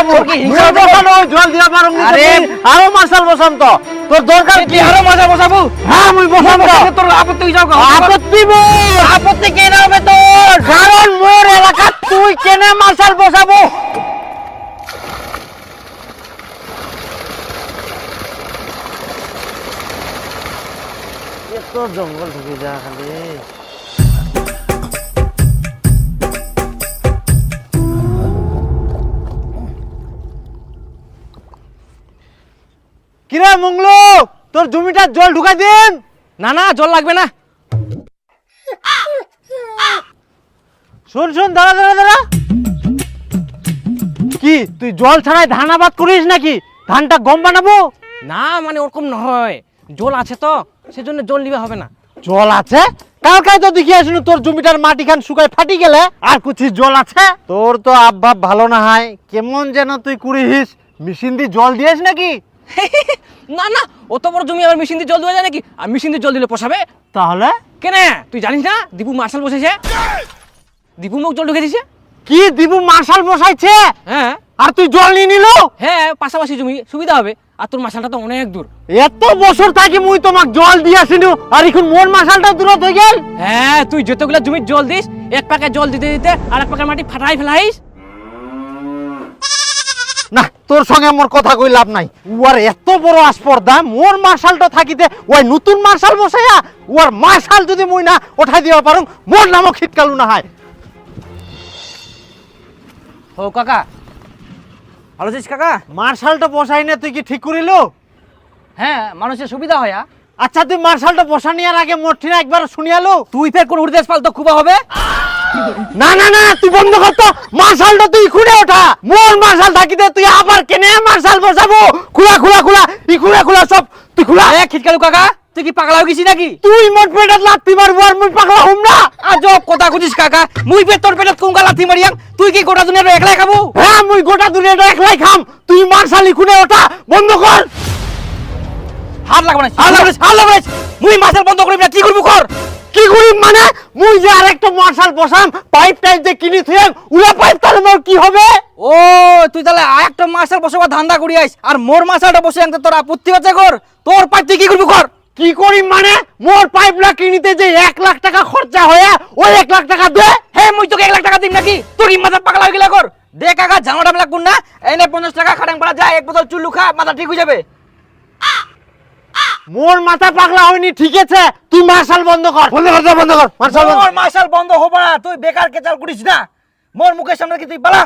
বসাবো তোর কি হিংসা মুই হচ্ছে? বসানো জল দিয়া পারং আরে- আরও মার্শাল বসাম তো। তোর দরকার কি? আরও মজা বসাবো। হ্যাঁ মুই বসাম তোর আপত্তি যাও আপত্তি আপত্তি কেন হবে তোর? কারণ মোর এলাকা তুই কেনে মার্শাল বসাবো? এত জঙ্গল ঢুকে যা খালি। মংলো তোর জমিটা জল ঢুকাই দিন। না না জল লাগবে না। শোন শোন দাঁড়া দাঁড়া দাঁড়া। কি তুই জল ছাড়াই ধান আবাদ করিস নাকি? ধানটা গম বানাবো? না মানে ওরকম নয়। জল আছে তো সেজন্য জল নিবে হবে না। জল আছে? কালকায় তো দেখি আসুন তোর জমিটার মাটি খান শুকায় ফাটি গেলে। আর কুছি জল আছে? তোর তো আবভাব ভালো না হয়। কেমন যেন তুই কুড়িস মেশিন দিয়ে জল দিয়েস নাকি? না না অত বড় জমি আবার মেশিন দিয়ে জল দেওয়া যায় নাকি? আর মেশিন দিয়ে জল দিলে পোষাবে? তাহলে? কেনে? তুই জানিস না? দীপু মার্শাল বসেছে। দীপু মুখ জল ঢুকে দিছে কি? দিবু মার্শাল বসাইছে? হ্যাঁ। আর তুই জল নিয়ে নিল? হ্যাঁ পাশাপাশি জমি সুবিধা হবে। আর তোর মার্শালটা তো অনেক দূর। এত বছর থাকি মুই তোমাক জল দিয়াছিনু আর এখন মোর মার্শালটা দূরত হয়ে গেল। হ্যাঁ তুই যতগুলা জমির জল দিস এক পাকে জল দিতে দিতে আর এক পাকের মাটি ফাটাই ফেলাইস। না তোর সঙ্গে মোর কথা কই লাভ নাই। উয়ার এত বড় আসপর্দা মোর মার্শালটা থাকিতে ওই নতুন মার্শাল বসাইয়া উয়ার মার্শাল যদি মুই না উঠাই দিবা পারুম মোর নামও খিটকালু না হয়। ও কাকা। ভালো আছিস কাকা? মার্শালটা বসাই না তুই কি ঠিক করিল? হ্যাঁ মানুষের সুবিধা হয়। আচ্ছা তুই মার্শালটা বসানিয়ার আগে মোর ঠিনা একবার শুনিয়ালু তুই ফের কোন উড়দেশ পাল তো খুবা হবে? না না না তুই বন্ধ কর তো। মার্শালটা তুই খুলে ওঠা। মোর মার্শাল থাকিতে তুই আবার কেনে মার্শাল বসাবো? খুলা খুলা খুলা ই খুলা খুলা সব। তুই খুলা। এ খিটকালু কাকা তুই কি পাগলা হয়ে গেছিস নাকি? তুই মোট পেটাত লাত্তি মারবো আর মুই পাগলা হম না। আজ কথা কুছিস কাকা মুই পেট তোর পেটত কুঙ্গা লাথি মারিয়াম। তুই কি গোটা দুনিয়াটা একলাই খাব? হ্যাঁ মুই গোটা দুনিয়াটা একলাই খাম। তুই মার্শালি খুনে ওঠা বন্ধ কর। হাত লাগবে না হাত লাগবে হাত লাগবে মুই মাছের বন্ধ করিবি না কি করবি কর? কি করি মানে? মুই যে আরেকটা মার্শাল বসাম পাইপ টাইপ যে কিনি থুয়াম উলা পাইপ তাহলে মোর কি হবে? ও তুই তাহলে একটা মাছের বসে ধান্দা করি আইস আর মোর মাছটা বসে আনতে তোর আপত্তি হচ্ছে কর? তোর পাইপ তুই কি করবি কর? কি করি মানে? মোর পাইপলা কিনিতে যে এক লাখ টাকা খরচা হয়ে ওই এক লাখ টাকা দে। হে মুই তোকে এক লাখ টাকা দিম নাকি? তোর মাথা পাগলা হয়ে গেলা কর? দে কাকা ঝামেলা টামলা কোন না এনে পঞ্চাশ টাকা খাটাং পাড়া যায় এক বোতল চুল্লু খা মাথা ঠিক হয়ে যাবে। মোর মাথা পাগলা হয়নি ঠিক আছে? তুই মার্শাল বন্ধ কর। বন্ধ কর বন্ধ কর মার্শাল বন্ধ মোর মার্শাল বন্ধ হবে না তুই বেকার কেচাল করিস না। মোর মুখের সামনে কি তুই পালা?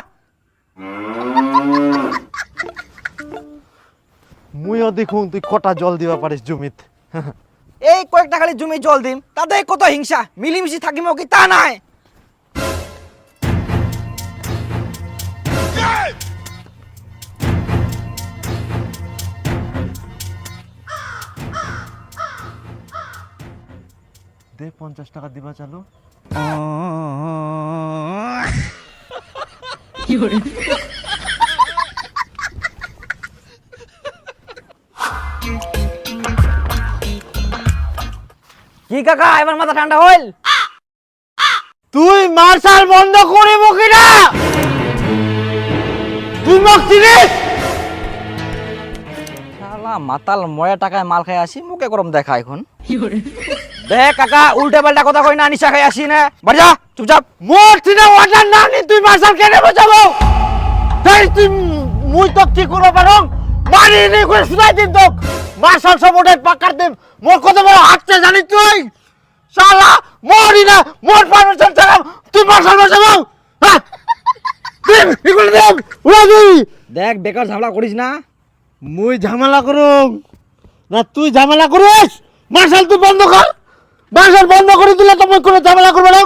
মুইও দেখুন তুই কটা জল দিবা পারিস জমিত। এই কয়েকটা খালি জমি জল দিম তাতে কত হিংসা মিলিমিশি থাকিম কি তা নাই? দে পঞ্চাশ টাকা দিবা চালু। কি কাকা এবার মাথা ঠান্ডা হইল? তুই মার্শাল বন্ধ করিব কিনা? তুই মোক চিনিস? শালা মাতাল ময়া টাকায় মাল খাই আসি মুখে গরম দেখা এখন। দেখ কাকা উল্টে পাল্টা কথা কই না নিশা খাই আসি না। বাড়ি যা চুপচাপ। মোর না নি তুই মার্শাল কেনে বসাবো? তাই তুই মুই তো কি করব পারং? মারি নি করে শুনাই দিন তোক। মার্শাল সব ওটাই পাকার দিন মোর কত বড় হাঁটছে জানিস তুই? শালা মরি না মোর পারমিশন ছাড়া তুই মার্শাল বসাবো? হ্যাঁ দিন এগুলো দেখ উড়া দেখ বেকার ঝামেলা করিস না। মুই ঝামেলা করুম। না তুই ঝামেলা করিস? মার্শাল তুই বন্ধ কর। মার্শাল বন্ধ করে দিলে তো কোনো ঝামেলা করবে না?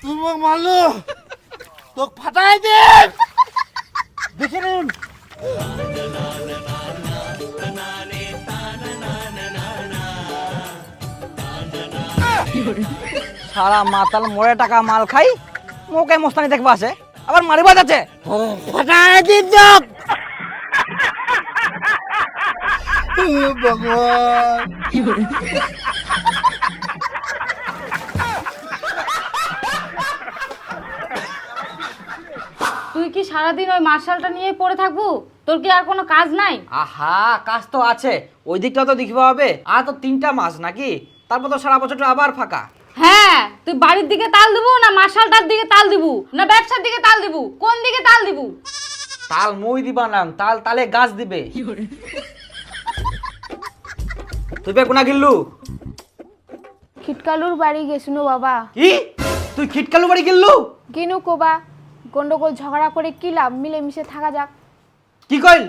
তুই মারলো? তোক ফাটাই দে! দেখে নিন। সারা মাতাল মরে টাকা মাল খাই মুখে মস্তানি দেখবা আছে আবার মারিবা যাচ্ছে। ফাটাই দিন ভগবান। তুই কি সারাদিন ওই মার্শালটা নিয়ে পড়ে থাকব? তোর কি আর কোনো কাজ নাই? আহা কাজ তো আছে। ওই দিকটা তো দেখব হবে। আর তো তিনটা মাস নাকি? তারপর তো সারা বছরটা আবার ফাঁকা। হ্যাঁ তুই বাড়ির দিকে তাল দিব না মার্শালটার দিকে তাল দিব? না ব্যবসার দিকে তাল দিব? কোন দিকে তাল দিব? তাল মই দিবা না তাল তালে গাছ দিবে। তুই বে কোনা গিল্লু? খিটকালুর বাড়ি গেছিনো বাবা। কি? তুই খিটকালু বাড়ি গিল্লু? কিনু কোবা গন্ডগোল ঝগড়া করে কি লাভ? মিলেমিশে থাকা যাক। কি কইল?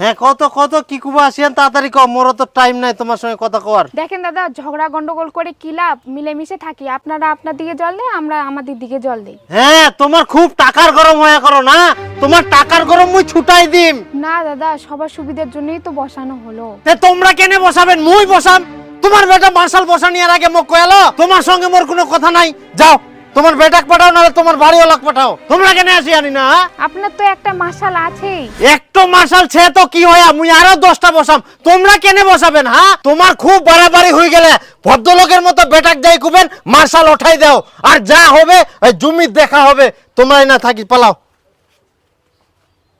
হ্যাঁ কত কত? কি কুবা আসিয়ান? তাড়াতাড়ি কম মোর তো টাইম নাই তোমার সঙ্গে কথা কর দেখেন দাদা ঝগড়া গন্ডগোল করে কি লাভ? মিলেমিশে থাকি। আপনারা আপনার দিকে জল দেয় আমরা আমাদের দিকে জল দিই। হ্যাঁ তোমার খুব টাকার গরম হয়ে করো না? তোমার টাকার গরম মুই ছুটাই দিম। না দাদা সবার সুবিধার জন্যই তো বসানো হলো। তে তোমরা কেনে বসাবেন? মুই বসাম। তোমার বেটা মার্শাল বসানিয়ার আগে মোক কয়ালো? তোমার সঙ্গে মোর কোনো কথা নাই। যাও। তোমার বেটাক পাঠাও নাহলে তোমার বাড়িওয়ালাক পাঠাও। তোমরা কেনে আসি আনি না হ্যাঁ? আপনার তো একটা মাসাল আছেই। একটো মার্শাল ছে তো কি হয় মুই আরও দশটা বসাম। তোমরা কেনে বসাবেন হ্যাঁ? তোমার খুব বাড়াবাড়ি হয়ে গেলে ভদ্রলোকের মতো বেটাক যাই কুবেন মার্শাল ওঠাই দাও। আর যা হবে ওই জমি দেখা হবে তোমরাই না থাকি পালাও।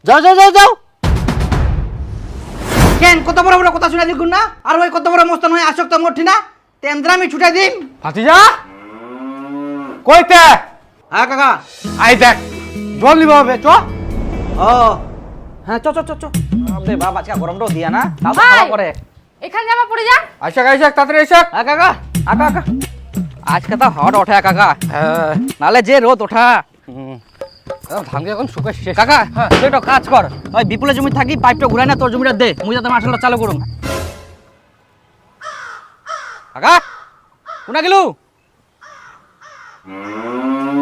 যাও যাও যাও যাও। কেন কত বড় বড় কথা শুনে দিগুন না? আর ওই কত বড় মস্তান হয়ে আসক্ত মঠি না? তেন্দ্রা আমি ছুটাই দিম ভাতিজা! কইতে? হ্যাঁ কাকা। আই দেখ জল নিবা হবে চ। ও হ্যাঁ চ চ চ চ। আবে বাবা আজকে গরমটাও দিয়া না? তাও তো। খাওয়া করে এখানে জামা পড়ে যা। আইসা আইসা তাড়াতাড়ি আইসা হ্যাঁ কাকা আকা আকা। আজকে তো হট ওঠে কাকা। হ্যাঁ। নালে যে রোদ ওঠা। ধান এখন শুকাই শেষ। কাকা তুই একটা কাজ কর। ওই বিপুলের জমি থাকি পাইপটা ঘুরাই না তোর জমিটা দে। মুই যাতে মার্শালটা চালু করুম। কাকা কোনা গেলু?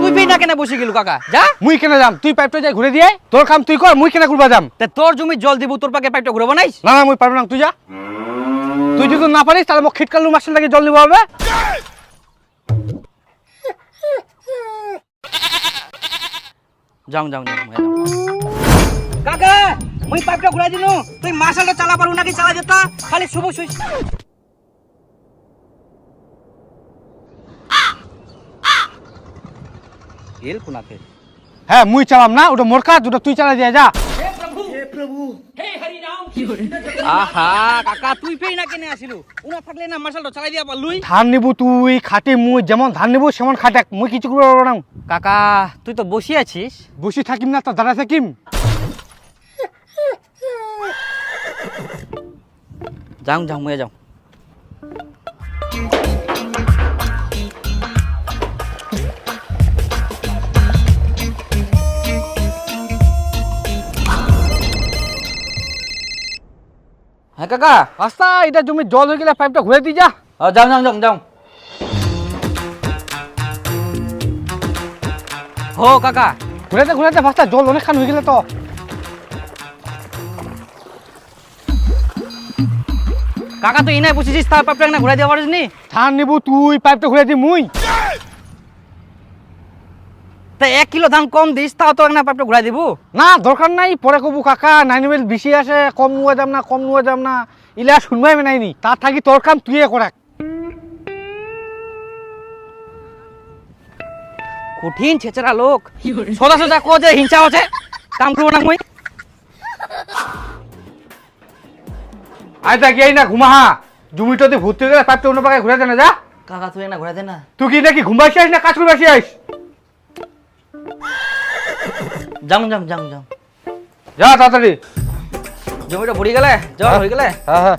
তুই পেয়ে না কেন বসে গেলু কাকা? যা। মুই কেনে যাম? তুই পাইপটা যাই ঘুরে দিয়ে তোর কাম তুই কর মুই কেনে ঘুরবা যাম? তে তোর জমি জল দিব তোর পাকে পাইপটা ঘুরবো নাইস? না না মুই পারব না তুই যা। তুই যদি না পারিস তাহলে মোক খিটকালু মাসের লাগে জল নিবা হবে। যাও যাও যাও কাকা মুই পাইপটা ঘুরাই দিনু। তুই মার্শালটা চালা পারু নাকি চালা যেতা। খালি শুভ শুই এল কোনাতে? হ্যাঁ মুই চালাম না ওটা মোর কাজ ওটা তুই চালা দিয়ে যা। আহা কাকা তুই পেই না কেনে আসিলু? উনা থাকলে না মার্শালটা চালাই দিয়া পারলুই ধান নিবু তুই খাটি মুই যেমন ধান নিবু সেমন খাটাক। মুই কিছু করব পারব না। কাকা তুই তো বসি আছিস? বসে থাকিম না তো দাঁড়া থাকিম। যাও যাও মুয়ে যাও। হ্যাঁ কাকা। রাস্তা এটা জমি জল হয়ে গেলে পাইপটা ঘুরে দিয়ে যা। ও যাও যাও যাও যাও। হো কাকা। ঘুরেতে ঘুরেতে ফাস্তা জল অনেকখান হয়ে গেলে তো। কাকা তুই ইনাই বসেছিস তার পাপটা না ঘুরাই দেওয়া পারিস নি ধান নিবু তুই পাইপটা ঘুরে দি মুই। তা এক কিলো ধান কম দিস তাও তো না পাপটা ঘুরাই দিব? না দরকার নাই পরে কবু কাকা নাইন বেল বেশি আসে কম নুয়ে যাম না কম নুয়ে যাম না। ইলা শুনবাই নাইনি তার থাকি তোর কাম তুইয়ে করাক। কঠিন ছেচরা লোক। সোজা সোজা কো যে হিংসা আছে কাম করব না মুই। আয় তা গিয়ে না ঘুমাহা? জমিটাতে ভর্তি হয়ে গেলে পাইপটা অন্য পাকায় ঘুরে দে না যা। কাকা তুই না ঘুরাই দে না। তুই কি নাকি ঘুমাইছি আইস না কাজ করে আসি আইস? যাও যাও যাও যাও। যা তাড়াতাড়ি। জমিটা ভরি গেলে? জল হয়ে। গেলে? হ্যাঁ হ্যাঁ।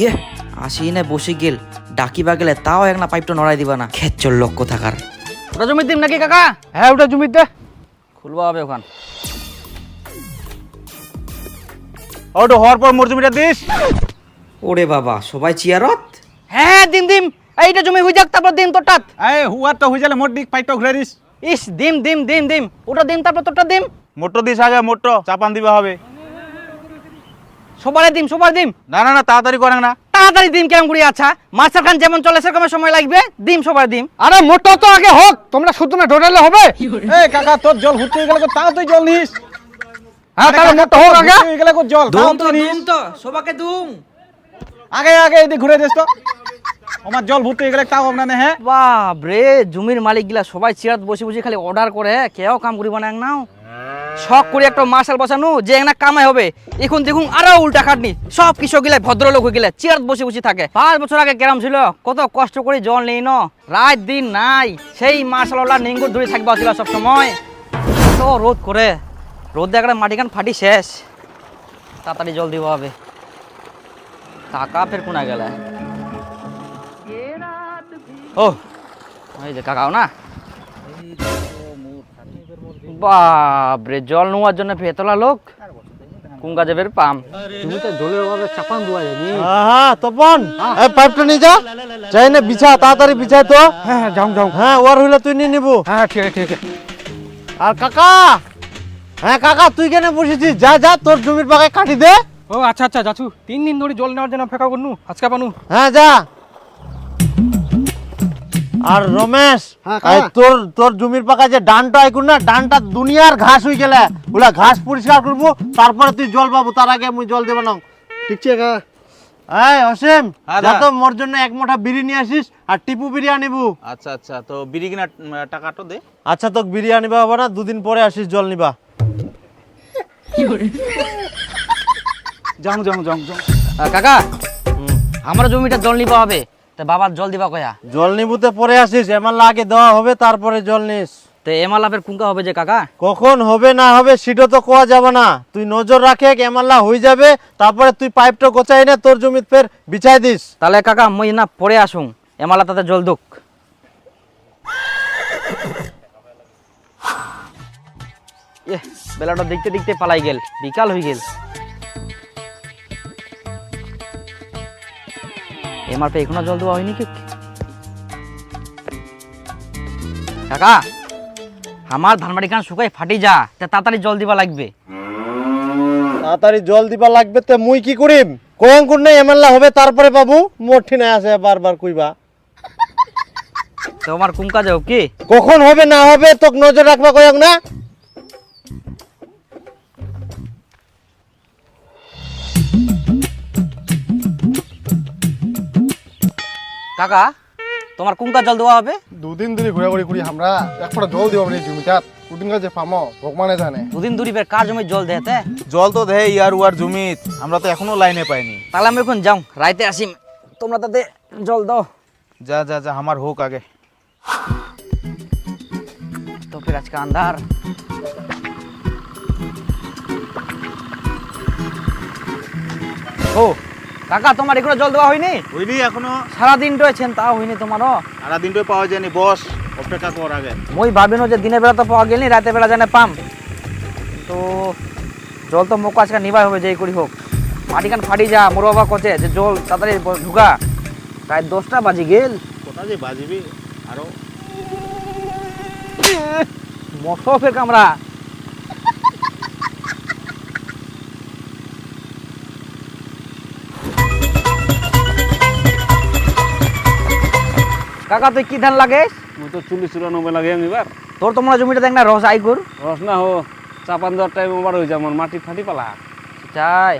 ইয়ে আসি না বসে গেল ডাকিবা গেলে তাও এক না পাইপটা নড়াই দিবা না। খেচ্চর লক্ষ্য থাকার ওটা জমির দিম নাকি কাকা? হ্যাঁ ওটা জমির দে। খুলবা হবে ওখান। ওটা হওয়ার পর মোর জমিটা দিস। ওরে বাবা সবাই চিয়ারত? হ্যাঁ দিম দিম। এইটা জমি হয়ে যাক তারপর তোরটাত এই হুয়ার তো হয়ে গেলে মোট দিক ঘুরে দিস। ইস দিম দিম দিম দিম। ওটা দিম তারপর তোরটা দিম। মোটর দিস আগে মোটর। চাপান দিবা হবে। সবারে দিম সবার দিম। না না না তাড়াতাড়ি করেন না। তাড়াতাড়ি দিম কেমন করি আচ্ছা। মাস্টার খান যেমন চলে সেরকম সময় লাগবে। দিম সবার দিম। আরে মোটর তো আগে হোক। তোমরা শুধু না ডোটালে হবে। এই কাকা তোর জল ঘুরতে গেলে তাও তুই জল নিস। হ্যাঁ তাহলে মোটর হোক। আগে ঘুরতে কো জল দুম তো দুম তো সবাকে দুম। আগে আগে এদিকে ঘুরে দিস তো। আমার জল ভর্তি হয়ে হ্যাঁ? বাপ রে জমির মালিক গিলা সবাই চেয়ার বসে বসে খালি অর্ডার করে কেউ কাম করিব না নাও। শখ করে একটা মার্শাল বসানো যে না কামাই হবে। এখন দেখুন আরও উল্টা খাটনি। সব কৃষক গিলা ভদ্রলোক হয়ে গেলে চেয়ার বসে বসে থাকে। পাঁচ বছর আগে কেরাম ছিল কত কষ্ট করে জল নেই ন? রাত দিন নাই সেই মার্শাল ওলা নিঙ্গুর ধরে থাকবা সব সময় তো রোদ করে। রোদ একটা মাটি কান ফাটি শেষ। তাড়াতাড়ি জল দিব হবে। কাকা ফের কোনা গেলে? ও এই যে কাকাও না? বাপরে জল নেওয়ার জন্য ভেতলা লোক? কোন কাজে বের পাম? তুমি তো জলের অভাবে চাপান দেওয়া যায়নি। হ্যাঁ তপন এই পাইপটা নিয়ে যা। যাই না বিছা তাড়াতাড়ি বিছাই তো। হ্যাঁ হ্যাঁ যাও যাও। হ্যাঁ ওর হইলে তুই নিয়ে নিবো। হ্যাঁ ঠিক আছে ঠিক আছে। আর কাকা! হ্যাঁ কাকা তুই কেন বসেছিস? যা যা তোর জমির পাকায় কাটি দে। ও আচ্ছা আচ্ছা যাচ্ছু। তিন দিন ধরে জল নেওয়ার জন্য অপেক্ষা করনু। আজকে পানু। হ্যাঁ যা। আর রমেশ হ্যাঁ, এই তোর তোর জমির পাকা যে ডানটা আইকুন না ডানটা দুনিয়ার ঘাস হয়ে গেলে ওলা ঘাস পরিষ্কার করব তারপরে তুই জল পাবো তার আগে আমি জল দেবো না। ঠিক আছে এই অসীম হ্যাঁ, যা তো মোর জন্য এক মোটা বিড়ি নিয়ে আসিস আর টিপু বিরিয়ানি নিবু। আচ্ছা আচ্ছা তো বিড়ি কিনা টাকাটা দে। আচ্ছা তোকে বিরিয়ানি নিবা হবে না দুদিন পরে আসিস জল নিবা। যাও যাও যাও যাও কাকা আমার জমিটা জল নিবা হবে। তা বাবার জল দিবা কয়া? জল নিবুতে পরে আসিস এমন আগে দেওয়া হবে তারপরে জল নিস। তো এমালাপের কুঙ্কা হবে যে কাকা? কখন হবে না হবে সেটা তো কোয়া যাবে না। তুই নজর রাখে এমাল্লা হয়ে যাবে তারপরে তুই পাইপটা গোছাই না তোর জমিতে ফের বিছাই দিস। তাহলে কাকা মই না পরে আসুন এমালা তাতে জল দুক। এ বেলাটা দেখতে দেখতে পালাই গেল বিকাল হয়ে গেল। এমার পে এখনও জল দেওয়া হয়নি কি? কাকা আমার ধানবাড়ি কান শুকাই ফাটি যা তা তাড়াতাড়ি জল দিবা লাগবে। তাড়াতাড়ি জল দিবা লাগবে তে মুই কি করিম? কয়ং কোন এমাল্লা হবে তারপরে বাবু মোর ঠিনে আছে বারবার কইবা। তো আমার কুঙ্কা যাও কি? কখন হবে না হবে তোক নজর রাখবা কয়ং না? কাকা তোমার কুঙ্কা জল দেওয়া হবে? দুদিন ধরে ঘোরাঘুরি করি আমরা। এক ফোঁটা জল দিব মানে জমিটাত কুদিন যে পামো ভগবানে জানে। দুদিন দুরি বের কার জমি জল দেতে জল তো দেয় ইয়ার উয়ার জমিত। আমরা তো এখনও লাইনে পাইনি। তাহলে আমি এখন যাও রাইতে আসিম তোমরা তাতে জল দাও। যা যা যা আমার হোক আগে। তো ফির আজকে আন্ধার। ও কাকা তোমার এগুলো জল দেওয়া হয়নি? হইনি এখনও। সারাদিন রয়েছেন তা হয়নি তোমারও? সারা দিনটা পাওয়া যায়নি বস। অপেক্ষা কর আগে। মই ভাবিনো যে দিনের বেলা তো পাওয়া গেলনি রাতে বেলা জানে পাম। তো জল তো মুখ আজকে নিবাই হবে যেই করি হোক। মাটি কান ফাটি যা মোর বাবা কচে যে জল তাড়াতাড়ি ঢুকা। প্রায় দশটা বাজি গেল। কোথা যে বাজিবি? আরও। মশো ফের কাকা তুই কি ধান লাগে তো চল্লিশ চুরানব্বই লাগে এবার। তোর তোমার জমিটা দেখ না রস আইগুর। রস না হো চাপান দেওয়ার টাইম আবার হয়ে যায় মাটি ফাটি পালা। চাই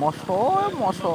মশ মশ মশো মশো।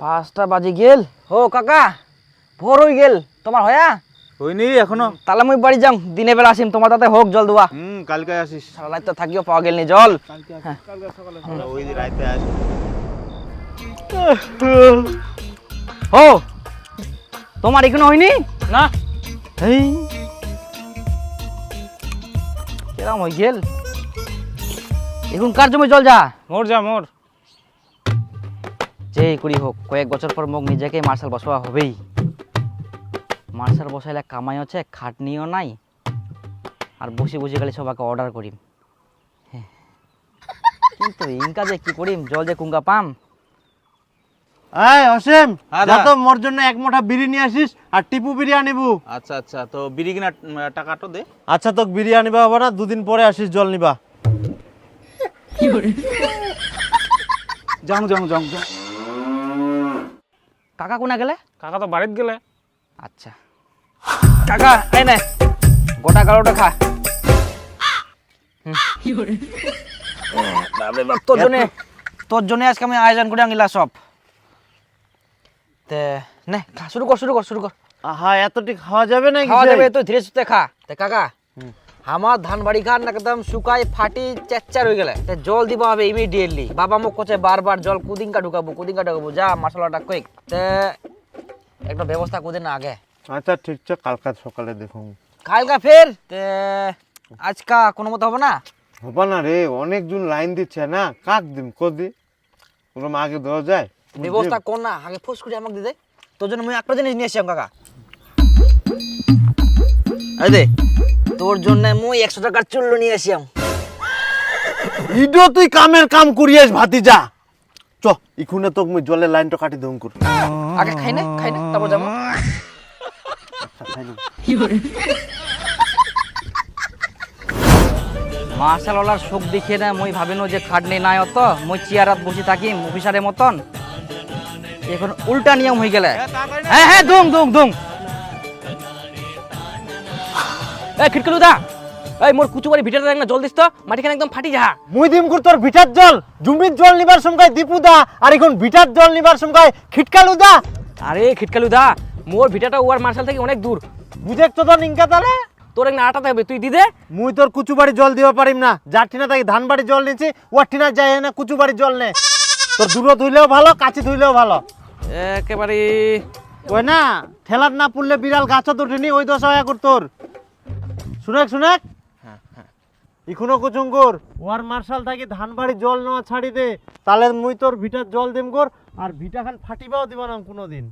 পাঁচটা বাজে গেল। ও কাকা ভোর হয়ে গেল। তোমার হয়া? হইনি এখনও। তাহলে মুই বাড়ি যাম। দিনে বেলা আসিম। তোমার তাতে হোক জল দেওয়া হুম কালকে আসিস। সারা রাত তো থাকিও পাওয়া গেল নি জল। ওই যে রাইতে আসিস ও তোমার এখানে হয়নি? না। এই কেরাম হয়ে গেল। এখন কার জমি জল যা? মোর যা মোর। যেই করি হোক কয়েক বছর পর মোক নিজেকে মার্শাল বসাওয়া হবেই। মার্শাল বসাইলে কামাই হচ্ছে খাটনিও নাই আর বসে বসে গেলে সবাইকে অর্ডার করিম। হ্যাঁ। কিন্তু ইনকা যে কি করিম জল যে কুঙ্গা পাম। এই অসীম হ্যাঁ, যা তো মোর জন্য এক মোটা বিরিয়ানি আসিস আর টিপু আচ্ছা আচ্ছা তো বিড়ি কিনা টাকাটা দে। আচ্ছা তোকে দুদিন পরে আসিস জল নিবা। যাও যাও যাও যাও কাকা কোনা গেলে? কাকা তো বাড়িত গেলে। আচ্ছা। কাকা এই নে। গোটা গালোটা খা। হুম। বাপরে বাপ, তোর জন্য। তোর জন্য আজকে আমি আয়োজন করে আনিলা সব। তে নে খা শুরু কর শুরু কর শুরু কর। আহা এতটি খাওয়া যাবে না খাওয়া যাবে তো ধীরে সুস্থে খা। তে কাকা। আমার ধান বাড়ি খান একদম শুকাই ফাটি চেচ্চার হয়ে গেলে। জল দিব হবে ইমিডিয়েটলি বাবা মোক কোচে বারবার জল কুদিনকা ঢুকাবো কুদিনকা ঢুকাবো যা মশলাটা কুইক। তে একটা ব্যবস্থা কুদিন না আগে। আচ্ছা ঠিক আছে কালকা সকালে দেখুন। কালকা ফের? তে আজকা কোনো মতো হবে না? হবা না রে অনেক অনেকজন লাইন দিচ্ছে না কাক দিম কদি ওরম আগে দেওয়া যায়। ব্যবস্থা কর না আগে ফোস করে আমাকে দিদে তোর জন্য আমি একটা জিনিস নিয়ে আসছিলাম কাকা এই দে। তোর জন্য মুই একশো টাকার চুল্লু নিয়ে আসিয়াম। ইডো তুই কামের কাম করিয়াস ভাতি যা চ ইখুনে তোকে মুই জলের লাইনটা কাটি দেউন কর আগে খাই না খাই না তারপর যাব। মার্শাল শোক দেখিয়ে না মই ভাবিনো যে খাটনি নাই অত মই চেয়ারাত বসে থাকি অফিসারের মতন। এখন উল্টা নিয়ম হয়ে গেলে। হ্যাঁ হ্যাঁ দুং দুং দুং এই খিটকেলু দা এই মোর কুচুবাড়ি ভিটারে দেখ না জল দিস তো মাটিখানে একদম ফাটি যা। মুই দিম কর তোর ভিটার জল জমির জল নিবার সময় দীপু দা আর এখন ভিটার জল নিবার সময় খিটকালু দা আরে খিটকালু দা মোর ভিটাটা ওয়ার মার্শাল থেকে অনেক দূর। বুঝেক তো তোর নিঙ্কা তালে? তোর এক না আটাতে হবে তুই দিদে মুই তোর কুচুবাড়ি জল দিবা পারিম না যার ঠিনা তাই ধান বাড়ি জল নিছি ওর ঠিনা যাই না কুচুবাড়ি জল নে। তোর দূরে ধুইলেও ভালো কাছে ধুইলেও ভালো। একেবারে ওই না ঠেলার না পড়লে বিড়াল গাছত উঠেনি ওই দশা হয়া কর তোর। শুনেক শুনেক? ইখুনো কুচুঙ্গুর ওয়ার মার্শাল থাকি ধান বাড়ি জল নেওয়া ছাড়ি দে তাহলে মুই তোর ভিটার জল দিম কর আর ভিটা খান ফাটিবাও দিব না কোনোদিন।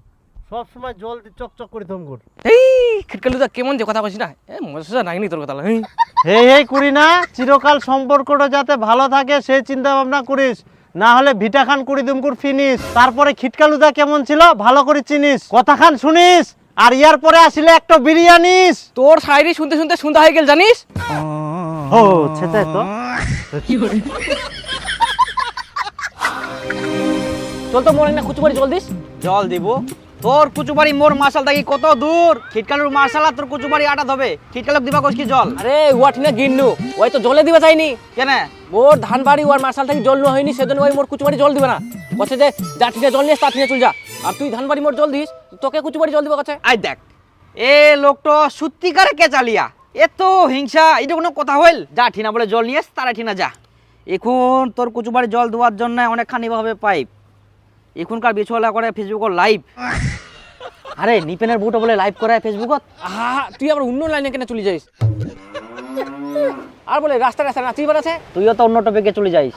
সব সময় জল দি চকচক করে থম কর এই খিটকালু দা কেমন যে কথা কইছিস না? এ মজা নাইনি তোর কথা হেই। হে হে করি না চিরকাল সম্পর্কটা যাতে ভালো থাকে সেই চিন্তা ভাবনা করিস। না হলে ভিটা খান কুড়ি দুমকুর ফিনিস তারপরে খিটকালুদা কেমন ছিল ভালো করে চিনিস। কথা খান শুনিস। আর ইয়ার পরে আসিলে একটা বিরিয়ানিস। তোর শায়রি শুনতে শুনতে শুনতে হয়ে গেল জানিস? ও সেটাই তো। চল তো মনে না না করে জল দিস। জল দিব। তোর কুচুবাড়ি মোর মার্শাল থাকি কত দূর? খিটকালুর মার্শাল আর তোর কুচুবাড়ি আটা ধবে খিটকালুক দিবা কইস কি জল? আরে ওয়া ঠিনা গিন্নু? ওই তো জলে দিবা চাইনি কেন? মোর ধান বাড়ি ওয়ার মার্শাল থেকে জল নেওয়া হয়নি সেজন্য ওই মোর কুচুবাড়ি জল দিবে না। বলছে যে যা জল নিয়ে ঠিনা চল যা। আর তুই ধান বাড়ি মোর জল দিস তোকে কুচুবাড়ি জল দিবা কাছে? আই দেখ এ লোকটো সত্যিকারে কে চালিয়া এত হিংসা এটা কোনো কথা হইল? যা ঠিনা বলে জল নিয়ে তারা ঠিনা যা। এখন তোর কুচুবাড়ি জল দেওয়ার জন্য অনেকখানি হবে পাইপ। এখনকার বিছলা করে ফেসবুকত লাইভ আরে নিপেনের বুটো বলে লাইভ করে ফেসবুকত আহা তুই আবার অন্য লাইনে কেন চলে যাইস? আর বলে রাস্তা রাস্তা নাচি বেড়াচ্ছে তুইও তো অন্য টপিকে চলে যাইস।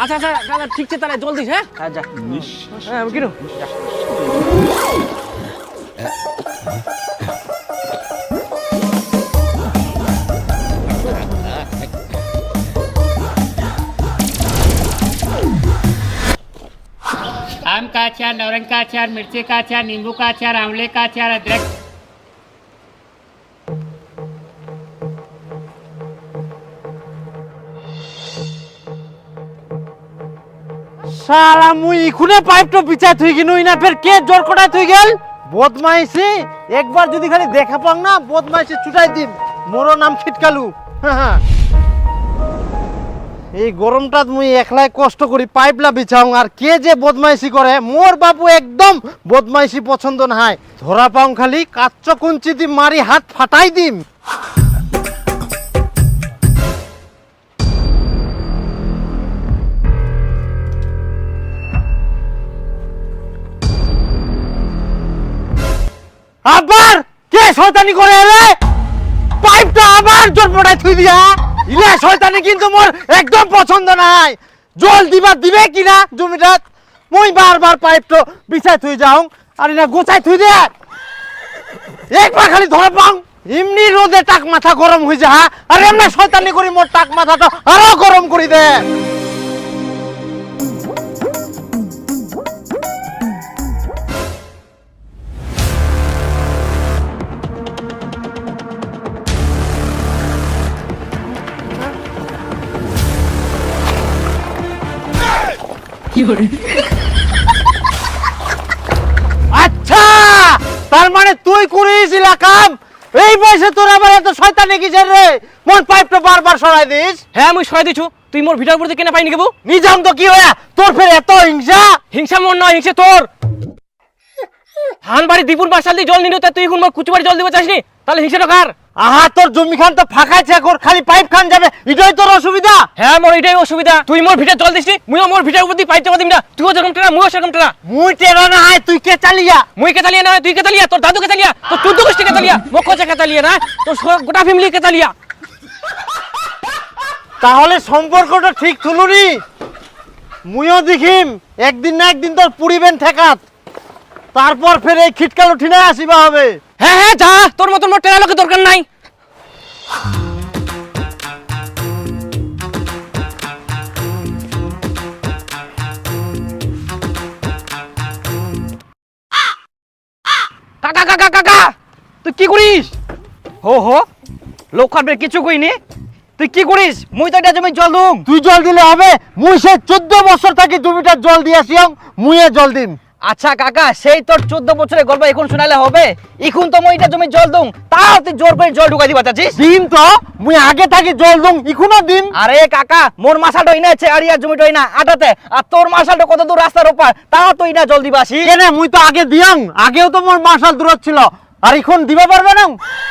আচ্ছা আচ্ছা তাহলে ঠিক আছে তাহলে জল দিস হ্যাঁ হ্যাঁ যা। হ্যাঁ কিনো का अचार नवरंग का अचार मिर्ची का अचार नींबू का अचार आंवले का अचार अदरक সারা মুই ইখুনে পাইপটা পিছায় থুই কিনু না ফের কে জোর কটায় থুই গেল বদমাইশি একবার যদি খালি দেখা পাং না বদমাইশি ছুটাই দিম মোরও নাম খিটকালু হ্যাঁ এই গরমটাত মুই একলাই কষ্ট করি পাইপলা বিছাও, আর কে যে বদমাইশি করে মোর বাবু একদম বদমাইশি পছন্দ নাই ধরা পাও খালি, কাচ্চ কুঞ্চি দি মারি হাত ফাটাই দিম। আবার কে শয়তানি করে এলে? পাইপটা আবার পড়ায় থুই দিয়া। ইলে শয়তানি কিন্তু মোর একদম পছন্দ নাই। জল দিবা দিবে কিনা জমিটা মই বারবার পাইপটো বিছাই থুই যাও, আর না গোছাই থুই দে। একবার খালি ধরে পাও। এমনি রোদে টাক মাথা গরম হয়ে যা আর এমনি শয়তানি করি মোর টাক মাথাটা আরও গরম করি দে। আচ্ছা তার মানে তুই করিয়েছিল কাম? এই বয়সে তোর আবার এত শয়তানি কিসের রে? মোর পাইপটা বারবার সরাই দিস। হ্যাঁ মুই সহায় দিছু তুই মোর কেনে পাইনি কেবু? নিজাম তো কি হয়া তোর ফের এত হিংসা? হিংসা মন নয় হিংসে তোর। হান বাড়ি দীপুর মাসাল দিয়ে জল নিল তুই এখন মোর কুচু বাড়ি জল দিব চাসনি? তাহলে হিংসাটা কার? আহা তোর জমি খান তো ফাঁকাইছে কর খালি পাইপ খান যাবে। এটাই তোর অসুবিধা? হ্যাঁ মোর এটাই অসুবিধা। তুই মোর ভিটার জল দিসনি মুইও মোর ভিটার উপর দিয়ে পাইপ চাপা দিবি না। তুইও যেরকম টেরা মুইও সেরকম টেরা। মুই টেরা না আয় তুই কে চালিয়া মুই কেতালিয়া না তুই কেতালিয়া তোর দাদু কেতালিয়া তোর চোদ্দ গোষ্ঠী কেতালিয়া মোক কোচে কেতালিয়া না তোর গোটা ফ্যামিলি কেতালিয়া। তাহলে সম্পর্কটা ঠিক থুলুনি। মুইও দেখিম একদিন না একদিন তোর পুরিবেন ঠেকাত। তারপর ফের এই খিটকাল উঠিনে আসিবা হবে। হ্যাঁ হ্যাঁ যা তোর মতন মোর টেরা লোকের দরকার নাই। কাকা কাকা কাকা তুই কি করিস? হো হো লোক খাবে কিছু কইনি তুই কি করিস? মুই তো এটা জমি জল দুম। তুই জল দিলে হবে। মুই সে চোদ্দ বছর থাকি জমিটা জল দিয়েছিলাম মুইয়ে জল দিম। আচ্ছা কাকা সেই তোর চোদ্দ বছরের গল্প এখন শোনালে হবে? এখন তো মই এটা জমি জল দুম তাও তুই জোর করে জল ঢুকাই দিবা চাচ্ছিস দিন তো মুই আগে থাকি জল দুম ইখুনো দিন আরে কাকা মোর মাসাটা ইনা আছে আর ইয়ার জমিটা ইনা আটাতে আর তোর মাসাটা কত দূর রাস্তার ওপার তাও তুই না জল দিবা আসি কেনে মুই তো আগে দিয়াং আগেও তো মোর মাসাল দূরত ছিল আর এখন দিবা পারবে না।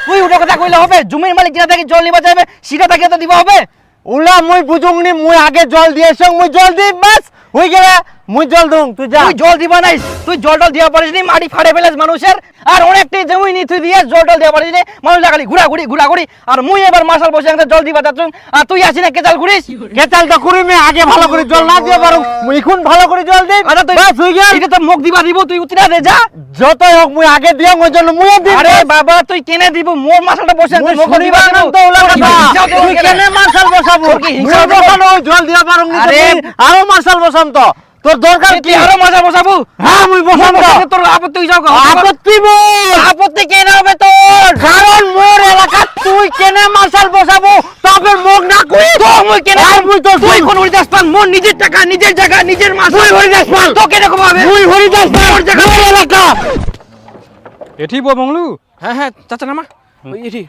তুই উঠে কথা কইলে হবে জমির মালিক যেটা থাকি জল নিবা যাবে সেটা থেকে তো দিবা হবে? ওলা মুই বুঝুংনি মুই আগে জল দিয়েছ মুই জল দিই বাস হই গেলে। মুই জল দুম তুই যা। তুই জল দিবা নাই তুই জল টল দিয়া পারিস নি মাটি ফাড়ে ফেলেস মানুষের। আর অনেকটি জমি নি তুই দিয়ে জল টল দিয়া পারিস নি মানুষ খালি ঘুরা ঘুরি ঘুরা ঘুরি আর মুই এবার মাসাল বসে একটা জল দিবা যাচ্ছ আর তুই আসি না কেচাল ঘুরিস? কেচাল তো করি মে আগে ভালো করে জল না দিয়ে পারো মুই এখন ভালো করে জল দিই। আরে তুই বাস হই গেল। এটা তো মুখ দিবা দিব তুই উতরা দে যা। যতই হোক মুই আগে দিয়াং ওই জন্য মুইও দিই আরে বাবা তুই কেনে দিব? মোর মাসালটা বসে মুই তুই মুখ দিবা না তো ওলা তুই কেনে মার্শাল বসাবো? মুই জল দিয়া পারো নি আরে, আরও মার্শাল বসাম তো। তোর দরকার কি? আরও মজা বসাবো? হ্যাঁ মুই বসাম তো তোর আপত্তি যাও আপত্তি মোর আপত্তি কেন হবে তোর? কারণ মোর এলাকা তুই কেনে মার্শাল বসাবো? তবে মুখ না কই। তো মুই কেনে আর মুই তো তুই কোন হরিদাস পান মোর নিজের টাকা নিজের জায়গা নিজের মাস মুই হরিদাস পাল। তো কেনে কম হবে তুই হরিদাস মোর জায়গা। মোর এলাকা। এটি বো মংলু? হ্যাঁ হ্যাঁ চাচা নামা। ওই এটি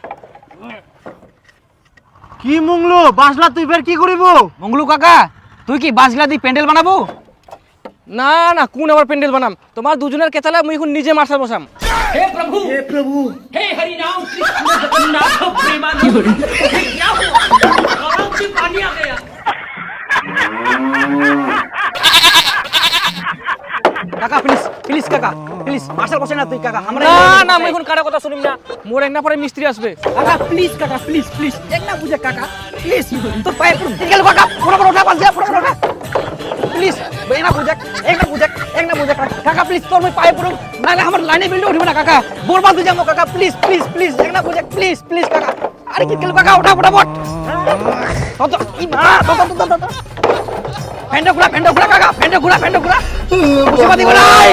কি মুংলু? বাসলা তুই ফের কি করিব? মঙ্গলু কাকা তুই কি বাসগুলা দি প্যান্ডেল বানাবো? না না কোন আবার প্যান্ডেল বানাম? তোমার দুজনের কেতালা মুই এখন নিজে মার্শাল বসাম। কাকা প্লিজ প্লিজ কাকা প্লিজ মার্শাল বসে না তুই কাকা আমরা না না মুই এখন কারও কথা শুনিম না। মোর এক না পরে মিস্ত্রি আসবে। কাকা প্লিজ কাকা প্লিজ প্লিজ এক না বুঝে কাকা প্লিজ তোর পায়ে পুরো গেল কাকা পুরো পুরো ওঠা পুরো পুরো ওঠা। প্লিজ এক না বুঝাক এক না বুঝাক এক না বুঝাক কাকা প্লিজ তোর মই পায়ে পুরো নালে আমার লাইনে বিল্ডিং উঠিব না, কাকা। বরবাদ হয়ে যাব, কাকা প্লিজ প্লিজ প্লিজ এক না বুঝাক প্লিজ প্লিজ কাকা। আরে কি কাকা, ওঠা বট তত, কি মা, তত তত তত ফেন্ডো ঘুরা ফেন্ডো ঘুরা, কাকা ফেন্ডো ঘুরা ফেন্ডো ঘুরা। বুঝিবা দিব নাই